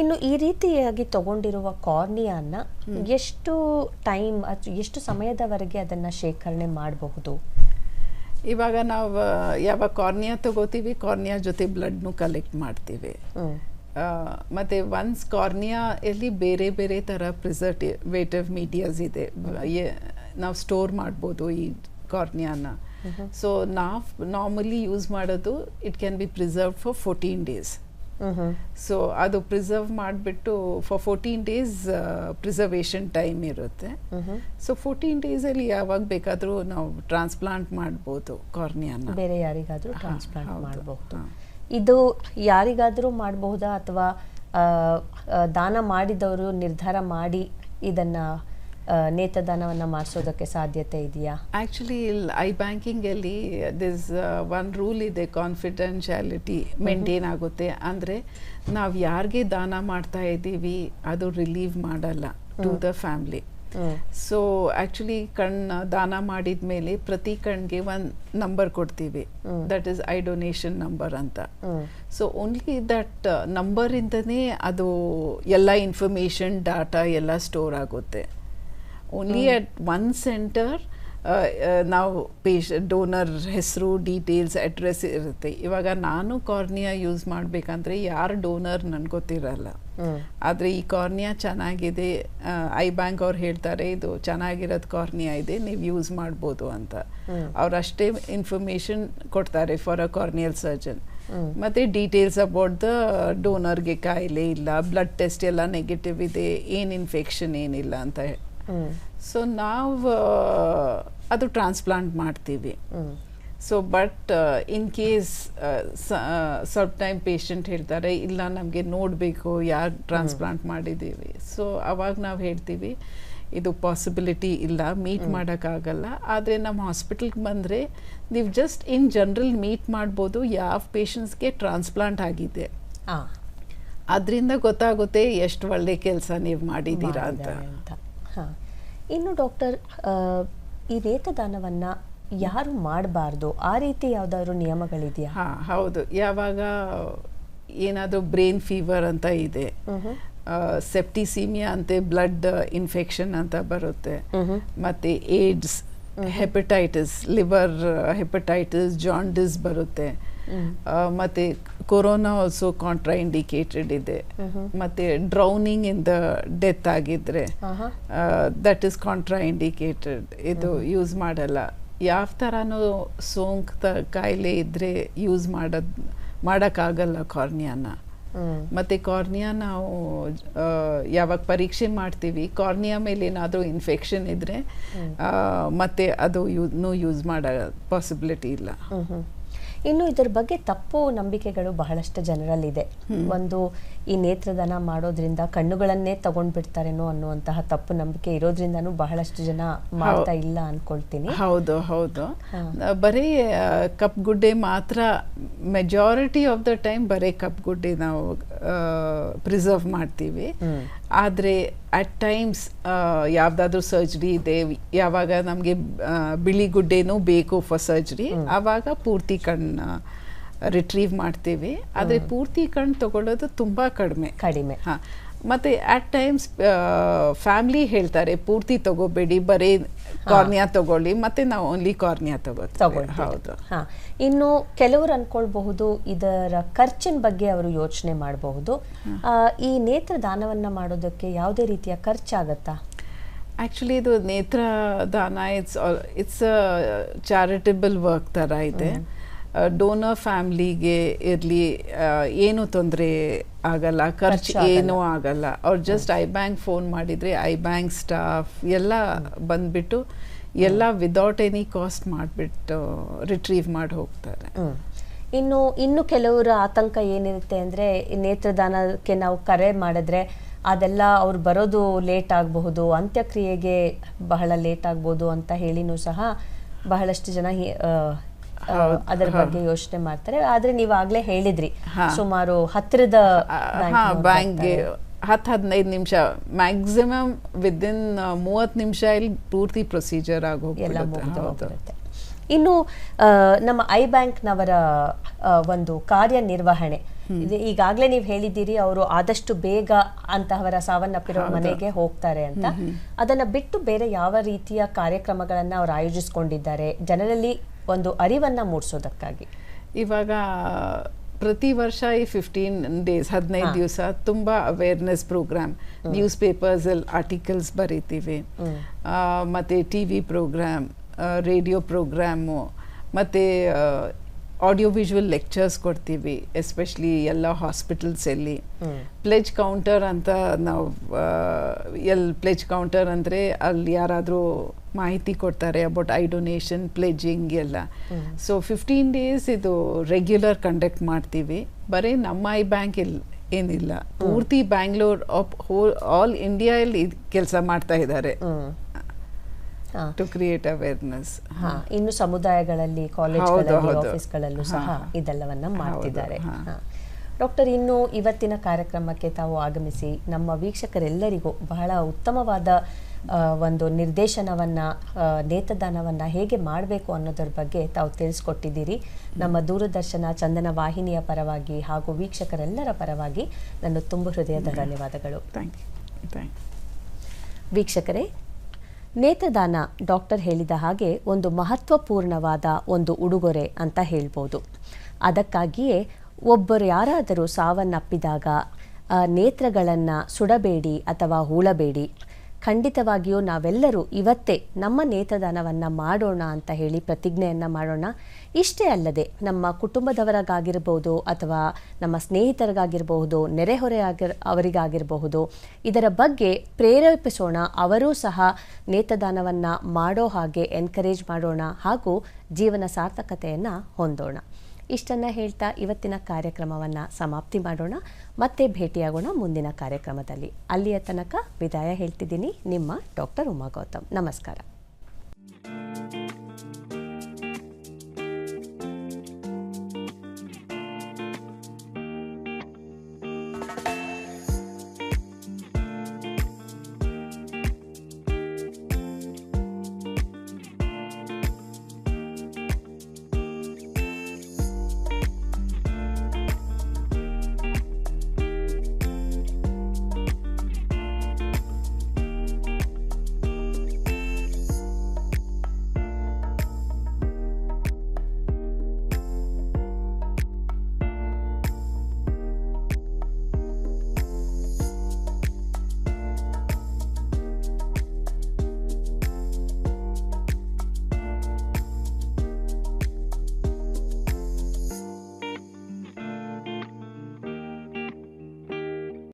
ಇನ್ನು ಈ ರೀತಿಯಾಗಿ ತಗೊಂಡಿರುವ ಕಾರ್ನಿಯಾನ ಎಷ್ಟು ಟೈಮ್ ಎಷ್ಟು ಸಮಯದವರೆಗೆ ಅದನ್ನು ಶೇಖರಣೆ ಮಾಡಬಹುದು? ಇವಾಗ ನಾವು ಯಾವ ಕಾರ್ನಿಯಾ ತಗೋತೀವಿ ಕಾರ್ನಿಯಾ ಜೊತೆ ಬ್ಲಡ್ನು ಕಲೆಕ್ಟ್ ಮಾಡ್ತೀವಿ. ಮತ್ತೆ ಒನ್ಸ್ ಕಾರ್ನಿಯಾ ಎಲ್ಲಿ ಬೇರೆ ಬೇರೆ ಥರ ಪ್ರಿಸರ್ವೇಟಿವ್ ಮೀಡಿಯಾಸ್ ಇದೆ. ನಾವು ಸ್ಟೋರ್ ಮಾಡ್ಬೋದು ಈ ಕಾರ್ನಿಯಾನ ಸೊ ನಾವು ನಾರ್ಮಲಿ ಯೂಸ್ ಮಾಡೋದು it can be preserve for fourteen days so ಅದು ಪ್ರಿಸರ್ವ್ ಮಾಡಿಬಿಟ್ಟು for fourteen days preservation time ಇರುತ್ತೆ. ಸೊ ಫೋರ್ಟೀನ್ ಡೇಸಲ್ಲಿ ಯಾವಾಗ ಬೇಕಾದರೂ ನಾವು ಟ್ರಾನ್ಸ್ಪ್ಲಾಂಟ್ ಮಾಡ್ಬೋದು ಕಾರ್ನಿಯಾನ ಬೇರೆ ಯಾರಿಗಾದರೂ ಟ್ರಾನ್ಸ್ಪ್ಲಾಂಟ್ ಮಾಡಬಹುದು ಇದು ಯಾರಿಗಾದರೂ ಮಾಡಬಹುದಾ ಅಥವಾ ದಾನ ಮಾಡಿದವರು ನಿರ್ಧಾರ ಮಾಡಿ ಇದನ್ನ ಆ, ನೇತ್ರದಾನವನ್ನ ಮಾಡಿಸೋದಕ್ಕೆ ಸಾಧ್ಯತೆ ಇದೆಯಾ? ಆ್ಯಕ್ಚುಲಿ ಐ ಬ್ಯಾಂಕಿಂಗಲ್ಲಿ ದಿಸ್ ಒನ್ ರೂಲ್ ಇದೆ ಕಾನ್ಫಿಡೆನ್ಷಿಯಾಲಿಟಿ ಮೇಂಟೈನ್ ಆಗುತ್ತೆ. ಅಂದರೆ ನಾವು ಯಾರಿಗೆ ದಾನ ಮಾಡ್ತಾ ಇದ್ದೀವಿ ಅದು ರಿಲೀವ್ ಮಾಡಲ್ಲ to the family so actually ಕಣ್ಣು ದಾನ ಮಾಡಿದ ಮೇಲೆ ಪ್ರತಿ ಕಣ್ಗೆ ಒಂದು ನಂಬರ್ ಕೊಡ್ತೀವಿ. That is eye donation number ಅಂತ. ಸೊ ಓನ್ಲಿ ದಟ್ ನಂಬರಿಂದನೇ ಅದು ಎಲ್ಲ ಇನ್ಫಾರ್ಮೇಷನ್ ಡಾಟಾ ಎಲ್ಲ ಸ್ಟೋರ್ ಆಗುತ್ತೆ. ಓನ್ಲಿ ಅಟ್ ಒನ್ ಸೆಂಟರ್ ನಾವು ಪೇಶ ಡೋನರ್ ಹೆಸರು ಡೀಟೇಲ್ಸ್ ಅಡ್ರೆಸ್ ಇರುತ್ತೆ. ಇವಾಗ ನಾನು ಕಾರ್ನಿಯಾ ಯೂಸ್ ಮಾಡಬೇಕಂದ್ರೆ ಯಾರು ಡೋನರ್ ನನ್ಗೆ ಗೊತ್ತಿರಲ್ಲ. ಆದ್ರೆ ಈ ಕಾರ್ನಿಯಾ ಚೆನ್ನಾಗಿದೆ ಐ ಬ್ಯಾಂಕ್ ಅವ್ರು ಹೇಳ್ತಾರೆ ಇದು ಚೆನ್ನಾಗಿರೋದು ಕಾರ್ನಿಯಾ ಇದೆ ನೀವು ಯೂಸ್ ಮಾಡ್ಬೋದು ಅಂತ. ಅವ್ರು ಅಷ್ಟೇ ಇನ್ಫಾರ್ಮೇಷನ್ ಕೊಡ್ತಾರೆ ಫಾರ್ ಅ ಕಾರ್ನಿಯಲ್ ಸರ್ಜನ್ ಮತ್ತೆ ಡೀಟೇಲ್ಸ್ ಅಬೌಟ್ ದ ಡೋನರ್ಗೆ ಕಾಯಿಲೆ ಇಲ್ಲ ಬ್ಲಡ್ ಟೆಸ್ಟ್ ಎಲ್ಲ ನೆಗೆಟಿವ್ ಇದೆ ಏನು ಇನ್ಫೆಕ್ಷನ್ ಏನಿಲ್ಲ ಅಂತ. ಸೊ ನಾವು ಅದು ಟ್ರಾನ್ಸ್ಪ್ಲಾಂಟ್ ಮಾಡ್ತೀವಿ. ಸೊ ಬಟ್ ಇನ್ ಕೇಸ್ ಸ್ವಲ್ಪ ಟೈಮ್ ಪೇಷಂಟ್ ಹೇಳ್ತಾರೆ ಇಲ್ಲ ನಮಗೆ ನೋಡಬೇಕು ಯಾರು ಟ್ರಾನ್ಸ್ಪ್ಲಾಂಟ್ ಮಾಡಿದ್ದೀವಿ. ಸೊ ಅವಾಗ ನಾವು ಹೇಳ್ತೀವಿ ಇದು ಪಾಸಿಬಿಲಿಟಿ ಇಲ್ಲ ಮೀಟ್ ಮಾಡೋಕ್ಕಾಗಲ್ಲ. ಆದರೆ ನಮ್ಮ ಹಾಸ್ಪಿಟಲ್ಗೆ ಬಂದರೆ ನೀವು ಜಸ್ಟ್ ಇನ್ ಜನರಲ್ ಮೀಟ್ ಮಾಡ್ಬೋದು ಯಾವ ಪೇಷಂಟ್ಸ್ಗೆ ಟ್ರಾನ್ಸ್ಪ್ಲಾಂಟ್ ಆಗಿದೆ. ಅದರಿಂದ ಗೊತ್ತಾಗುತ್ತೆ ಎಷ್ಟು ಒಳ್ಳೆ ಕೆಲಸ ನೀವು ಮಾಡಿದ್ದೀರಾ ಅಂತ. ಹಾ. ಇನ್ನು ಡಾಕ್ಟರ್ ಈ ರೇತದಾನವನ್ನು ಯಾರು ಮಾಡಬಾರ್ದು? ಆ ರೀತಿ ಯಾವ್ದಾದ್ರು ನಿಯಮಗಳಿದೆಯಾ? ಹಾ ಹೌದು. ಯಾವಾಗ ಏನಾದರೂ ಬ್ರೈನ್ ಫೀವರ್ ಅಂತ ಇದೆ ಸೆಪ್ಟಿಸೀಮಿಯಾ ಅಂತೆ ಬ್ಲಡ್ ಇನ್ಫೆಕ್ಷನ್ ಅಂತ ಬರುತ್ತೆ. ಮತ್ತೆ AIDS hepatitis liver hepatitis jaundice ಬರುತ್ತೆ. ಮತ್ತೆ ಕೊರೋನಾ ಆಲ್ಸೋ ಕಾಂಟ್ರಾ ಇಂಡಿಕೇಟೆಡ್ ಇದೆ ಮತ್ತೆ ಡ್ರೌನಿಂಗ್ ಇನ್ ದ ಡೆತ್ ಆಗಿದ್ರೆ. ದಟ್ ಇಸ್ ಕಾಂಟ್ರಾ ಇಂಡಿಕೇಟೆಡ್ ಇದು ಯೂಸ್ ಮಾಡಲ್ಲ. ಯಾವ ಥರನೂ ತ ಕಾಯಿಲೆ ಇದ್ರೆ ಯೂಸ್ ಮಾಡೋದು ಮಾಡೋಕ್ಕಾಗಲ್ಲ ಕಾರ್ನಿಯಾನ. ಮತ್ತೆ ಕಾರ್ನಿಯಾ ನಾವು ಯಾವಾಗ ಪರೀಕ್ಷೆ ಮಾಡ್ತೀವಿ ಕಾರ್ನಿಯಾ ಮೇಲೆ ಏನಾದರೂ ಇನ್ಫೆಕ್ಷನ್ ಇದ್ದರೆ ಮತ್ತೆ ಅದು ಯೂ ಯೂಸ್ ಮಾಡೋ ಪಾಸಿಬಿಲಿಟಿ ಇಲ್ಲ. ಇನ್ನು ಇದರ ಬಗ್ಗೆ ತಪ್ಪು ನಂಬಿಕೆಗಳು ಬಹಳಷ್ಟು ಜನರಲ್ಲಿದೆ. ಒಂದು ಈ ನೇತ್ರದಾನ ಮಾಡೋದ್ರಿಂದ ಕಣ್ಣುಗಳನ್ನೇ ತಗೊಂಡ್ಬಿಡ್ತಾರೇನೋ ಅನ್ನುವಂತಹ ತಪ್ಪು ನಂಬಿಕೆ ಇರೋದ್ರಿಂದನೂ ಬಹಳಷ್ಟು ಜನ ಮಾಡ್ತಾ ಇಲ್ಲ ಅನ್ಕೊಳ್ತೀನಿ. ಹೌದು ಹೌದು. ಬರೀ ಕಪ್ ಗುಡ್ಡೆ ಮಾತ್ರ ಮೆಜಾರಿಟಿ ಆಫ್ ದ ಟೈಮ್ ಬರೀ ಕಪ್ ಗುಡ್ಡೆ ನಾವು ಪ್ರಿಸರ್ವ್ ಮಾಡ್ತೀವಿ. ಆದರೆ ಅಟ್ ಟೈಮ್ಸ್ ಯಾವುದಾದ್ರೂ ಸರ್ಜರಿ ಇದೆ ಯಾವಾಗ ನಮಗೆ ಬಿಳಿ ಗುಡ್ಡೆನೂ ಬೇಕು ಫಾರ್ ಸರ್ಜರಿ ಆವಾಗ ಪೂರ್ತಿ ಕಣ್ಣು ರಿಟ್ರೀವ್ ಮಾಡ್ತೀವಿ. ಆದರೆ ಪೂರ್ತಿ ಕಣ್ಣು ತಗೊಳ್ಳೋದು ತುಂಬ ಕಡಿಮೆ. ಕಡಿಮೆ. ಹಾಂ. ಮತ್ತು ಅಟ್ ಟೈಮ್ಸ್ ಫ್ಯಾಮ್ಲಿ ಹೇಳ್ತಾರೆ ಪೂರ್ತಿ ತಗೋಬೇಡಿ ಬರೀ ಕಾರ್ನಿಯಾ ತಗೊಳ್ಳಿ ಮತ್ತೆ ನಾವು ಓನ್ಲಿ ಕಾರ್ನಿಯಾ ತಗೋತೀವಿ. ಹೌದು. ಹಾಂ. ಇನ್ನು ಕೆಲವರು ಅನ್ಕೊಳ್ಬಹುದು ಇದರ ಖರ್ಚಿನ ಬಗ್ಗೆ ಅವರು ಯೋಚನೆ ಮಾಡಬಹುದು. ಈ ನೇತ್ರ ದಾನವನ್ನು ಮಾಡೋದಕ್ಕೆ ಯಾವುದೇ ರೀತಿಯ ಖರ್ಚಾಗತ್ತಾ? ಆ್ಯಕ್ಚುಲಿ ಇದು ನೇತ್ರ ದಾನ ಇಟ್ಸ್ ಇಟ್ಸ್ ಚಾರಿಟಬಲ್ ವರ್ಕ್ ಥರ ಇದೆ. ಡೋನರ್ ಫ್ಯಾಮ್ಲಿಗೆ ಇರಲಿ ಏನು ತೊಂದರೆ ಆಗಲ್ಲ ಖರ್ಚು. ಏನೂ ಆಗಲ್ಲ ಅವ್ರು ಜಸ್ಟ್ ಐ ಬ್ಯಾಂಕ್ ಫೋನ್ ಮಾಡಿದರೆ ಐ ಬ್ಯಾಂಕ್ ಸ್ಟಾಫ್ ಎಲ್ಲ ಬಂದ್ಬಿಟ್ಟು ಎಲ್ಲ ವಿದೌಟ್ ಎನಿ ಕಾಸ್ಟ್ ಮಾಡಿಬಿಟ್ಟು ರಿಟ್ರೀವ್ ಮಾಡಿ ಹೋಗ್ತಾರೆ. ಇನ್ನು ಇನ್ನು ಕೆಲವರ ಆತಂಕ ಏನಿರುತ್ತೆ ಅಂದರೆ ನೇತ್ರದಾನಕ್ಕೆ ನಾವು ಕರೆ ಮಾಡಿದ್ರೆ ಅದೆಲ್ಲ ಅವ್ರು ಬರೋದು ಲೇಟ್ ಆಗಬಹುದು ಅಂತ್ಯಕ್ರಿಯೆಗೆ ಬಹಳ ಲೇಟ್ ಆಗ್ಬೋದು ಅಂತ ಹೇಳಿನೂ ಸಹ ಬಹಳಷ್ಟು ಜನ ಅದರ ಬಗ್ಗೆ ಯೋಚನೆ ಮಾಡ್ತಾರೆ. ಆದ್ರೆ ನೀವು ಆಗ್ಲೇ ಹೇಳಿದ್ರಿ. ಸುಮಾರು ಹತ್ತಿರದ ಬ್ಯಾಂಕ್ ಹತ್ತು ಹದಿನೈದು ನಿಮಿಷ ಮ್ಯಾಕ್ಸಿಮಮ್ ವಿದಿನ್ ಮೂವತ್ತು ನಿಮಿಷ ಇಲ್ಲಿ ಪೂರ್ತಿ ಪ್ರೊಸೀಜರ್ ಆಗಿ ಹೋಗುತ್ತೆ ಇನ್ನು ನಮ್ಮ ಐ ಬ್ಯಾಂಕ್ನವರ ಒಂದು ಕಾರ್ಯನಿರ್ವಹಣೆ. ಇದು ಈಗಾಗಲೇ ನೀವು ಹೇಳಿದ್ದೀರಿ ಅವರು ಆದಷ್ಟು ಬೇಗ ಅಂತಹವರ ಸಾವನ್ನಪ್ಪಿರೋ ಮನೆಗೆ ಹೋಗ್ತಾರೆ ಅಂತ. ಅದನ್ನ ಬಿಟ್ಟು ಬೇರೆ ಯಾವ ರೀತಿಯ ಕಾರ್ಯಕ್ರಮಗಳನ್ನ ಅವರು ಆಯೋಜಿಸ್ಕೊಂಡಿದ್ದಾರೆ? ಜನರಲ್ಲಿ ಒಂದು ಅರಿವನ್ನು ಮೂಡಿಸೋದಕ್ಕಾಗಿ. ಇವಾಗ ಪ್ರತಿ ವರ್ಷ ಈ ಫಿಫ್ಟೀನ್ ಡೇಸ್ ಹದಿನೈದು. ದಿವಸ ತುಂಬ ಅವೇರ್ನೆಸ್ ಪ್ರೋಗ್ರಾಮ್ ನ್ಯೂಸ್ ಪೇಪರ್ಸಲ್ಲಿ ಆರ್ಟಿಕಲ್ಸ್ ಬರೀತೀವಿ. ಮತ್ತೆ T V programme radio programme ಮತ್ತು ಆಡಿಯೋ ವಿಜುವಲ್ ಲೆಕ್ಚರ್ಸ್ ಕೊಡ್ತೀವಿ ಎಸ್ಪೆಷಲಿ ಎಲ್ಲ ಹಾಸ್ಪಿಟಲ್ಸಲ್ಲಿ. ಪ್ಲೆಜ್ ಕೌಂಟರ್ ಅಂತ ನಾವು ಎಲ್ ಪ್ಲೆಜ್ ಕೌಂಟರ್ ಅಂದರೆ ಅಲ್ಲಿ ಯಾರಾದರೂ ಮಾಹಿತಿ ಕೊಡ್ತಾರೆ ಅಬೌಟ್ ಐ ಡೊನೇಷನ್ ಪ್ಲೆಜಿಂಗ್ ಎಲ್ಲ ಸೊ ಫಿಫ್ಟೀನ್ ಡೇಸ್ ಇದು ರೆಗ್ಯುಲರ್ ಕಂಡಕ್ಟ್ ಮಾಡ್ತೀವಿ. ಬರೀ ನಮ್ಮ ಐ ಬ್ಯಾಂಕ್ ಇಲ್ಲಿ ಏನಿಲ್ಲ. ಪೂರ್ತಿ ಬ್ಯಾಂಗ್ಳೂರ್ ಹೋಲ್ ಆಲ್ ಇಂಡಿಯಾದಲ್ಲಿ ಕೆಲಸ ಮಾಡ್ತಾ ಇದ್ದಾರೆ. ಟು ಕ್ರಿಯೇಟ್ ಅವೇರ್ನೆಸ್ ಹಾ. ಇನ್ನು ಸಮುದಾಯಗಳಲ್ಲಿ ಕಾಲೇಜ್ಗಳಲ್ಲಿ. ಆಫೀಸ್ಗಳಲ್ಲೂ ಸಹ. ಇದೆಲ್ಲವನ್ನ ಮಾಡ್ತಿದ್ದಾರೆ. ಡಾಕ್ಟರ್ ಇನ್ನು ಇವತ್ತಿನ ಕಾರ್ಯಕ್ರಮಕ್ಕೆ ತಾವು ಆಗಮಿಸಿ ನಮ್ಮ ವೀಕ್ಷಕರೆಲ್ಲರಿಗೂ ಬಹಳ ಉತ್ತಮವಾದ ಒಂದು ನಿರ್ದೇಶನವನ್ನ ನೇತದಾನವನ್ನ ಹೇಗೆ ಮಾಡಬೇಕು ಅನ್ನೋದ್ರ ಬಗ್ಗೆ ತಾವು ತಿಳಿಸ್ಕೊಟ್ಟಿದ್ದೀರಿ. ನಮ್ಮ ದೂರದರ್ಶನ ಚಂದನ ವಾಹಿನಿಯ ಪರವಾಗಿ ಹಾಗೂ ವೀಕ್ಷಕರೆಲ್ಲರ ಪರವಾಗಿ ನನ್ನ ತುಂಬ ಹೃದಯದ ಧನ್ಯವಾದಗಳು. ವೀಕ್ಷಕರೇ ನೇತ್ರದಾನ ಡಾಕ್ಟರ್ ಹೇಳಿದ ಹಾಗೆ ಒಂದು ಮಹತ್ವಪೂರ್ಣವಾದ ಒಂದು ಉಡುಗೊರೆ ಅಂತ ಹೇಳ್ಬೋದು. ಅದಕ್ಕಾಗಿಯೇ ಒಬ್ಬರು ಯಾರಾದರೂ ಸಾವನ್ನಪ್ಪಿದಾಗ ನೇತ್ರಗಳನ್ನು ಸುಡಬೇಡಿ ಅಥವಾ ಹೂಳಬೇಡಿ. ಖಂಡಿತವಾಗಿಯೂ ನಾವೆಲ್ಲರೂ ಇವತ್ತೇ ನಮ್ಮ ನೇತ್ರದಾನವನ್ನು ಮಾಡೋಣ ಅಂತ ಹೇಳಿ ಪ್ರತಿಜ್ಞೆಯನ್ನು ಮಾಡೋಣ. ಇಷ್ಟೇ ಅಲ್ಲದೆ ನಮ್ಮ ಕುಟುಂಬದವರಿಗಾಗಿರ್ಬೋದು ಅಥವಾ ನಮ್ಮ ಸ್ನೇಹಿತರಿಗಾಗಿರಬಹುದು ನೆರೆಹೊರೆಯಾಗಿರ್, ಅವರಿಗಾಗಿರಬಹುದು, ಇದರ ಬಗ್ಗೆ ಪ್ರೇರೇಪಿಸೋಣ. ಅವರೂ ಸಹ ನೇತ್ರದಾನವನ್ನು ಮಾಡೋ ಹಾಗೆ ಎನ್ಕರೇಜ್ ಮಾಡೋಣ ಹಾಗೂ ಜೀವನ ಸಾರ್ಥಕತೆಯನ್ನು ಹೊಂದೋಣ. ಇಷ್ಟನ್ನು ಹೇಳ್ತಾ ಇವತ್ತಿನ ಕಾರ್ಯಕ್ರಮವನ್ನು ಸಮಾಪ್ತಿ ಮಾಡೋಣ. ಮತ್ತೆ ಭೇಟಿಯಾಗೋಣ ಮುಂದಿನ ಕಾರ್ಯಕ್ರಮದಲ್ಲಿ. ಅಲ್ಲಿಯ ತನಕ ವಿದಾಯ ಹೇಳ್ತಿದ್ದೀನಿ. ನಿಮ್ಮ ಡಾಕ್ಟರ್ ಉಮಾ ಗೌತಮ್ ನಮಸ್ಕಾರ.